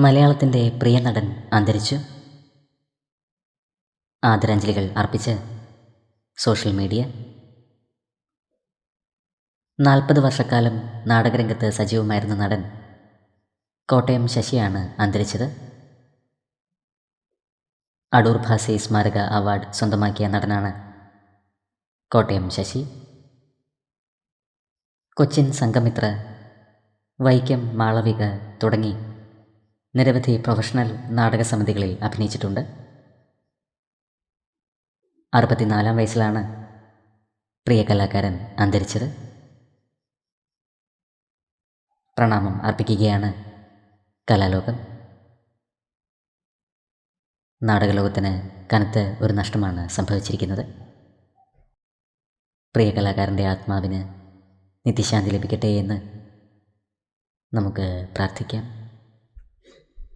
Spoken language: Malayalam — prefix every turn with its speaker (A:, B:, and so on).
A: മലയാളത്തിന്റെ പ്രിയ നടൻ അന്തരിച്ചു. ആദരാഞ്ജലികൾ അർപ്പിച്ച് സോഷ്യൽ മീഡിയ. നാൽപ്പത് വർഷക്കാലം നാടകരംഗത്ത് സജീവമായിരുന്ന നടൻ കോട്ടയം ശശിയാണ് അന്തരിച്ചത്. അടൂർ ഭാസി സ്മാരക അവാർഡ് സ്വന്തമാക്കിയ നടനാണ് കോട്ടയം ശശി. കൊച്ചിൻ സംഘമിത്ര വൈക്കം മാളവിക തുടങ്ങി നിരവധി പ്രൊഫഷണൽ നാടക സമിതികളിൽ അഭിനയിച്ചിട്ടുണ്ട്. അറുപത്തിനാലാം വയസ്സിലാണ് പ്രിയ കലാകാരൻ അന്തരിച്ചത്. പ്രണാമം അർപ്പിക്കുകയാണ് കലാലോകം. നാടകലോകത്തിന് കനത്ത ഒരു നഷ്ടമാണ് സംഭവിച്ചിരിക്കുന്നത്. പ്രിയ കലാകാരന്റെ ആത്മാവിന് നിത്യശാന്തി ലഭിക്കട്ടെ എന്ന് നമുക്ക് പ്രാർത്ഥിക്കാം.